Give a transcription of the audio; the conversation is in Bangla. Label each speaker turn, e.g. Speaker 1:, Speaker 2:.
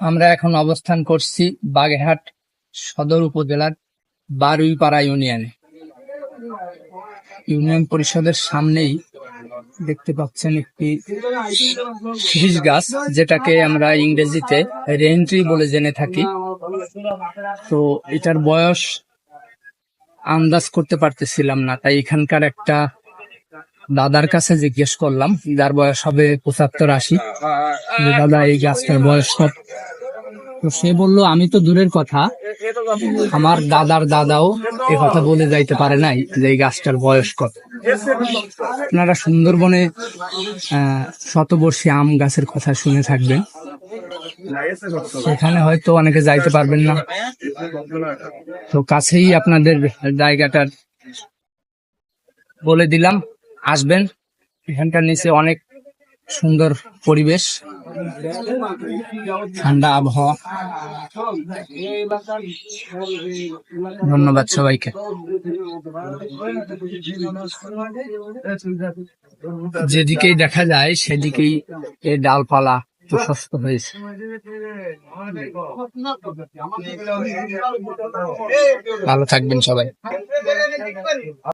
Speaker 1: আমরা এখন অবস্থান করছি বাগেরহাট সদর উপজেলার বারুইপাড়া ইউনিয়নে। ইউনিয়ন পরিষদের সামনেই দেখতে পাচ্ছেন একটি শীষ গাছ, যেটাকে আমরা ইংরেজিতে রেন্ট্রি বলে জেনে থাকি। তো এটার বয়স আন্দাজ করতে পারতেছিলাম না, তাই এখানকার একটা দাদার কাছে জিজ্ঞেস করলাম, যার বয়স হবে পঁচাত্তর আশি। দাদা, এই গাছটার বয়স তো সে বলল, আমি তো দূরের কথা। আমার দাদার দাদাও এ কথা বলে যাইতে পারে নাই যে এই গাছটার বয়স কত। আপনারা সুন্দরবনে শতবর্ষী আম গাছের কথা শুনে থাকবেন। সেখানে হয়তো অনেকে যাইতে পারবেন না। তো কাছেই আপনাদের জায়গাটার বলে দিলাম। আসবেন। এখানকার নিচে অনেক সুন্দর পরিবেশ। ঠান্ডা আবহাওয়া। ধন্যবাদ সবাইকে। যেদিকেই দেখা যায়, সেদিকেই এই ডালপালা প্রশস্ত হয়েছে। ভালো থাকবেন সবাই।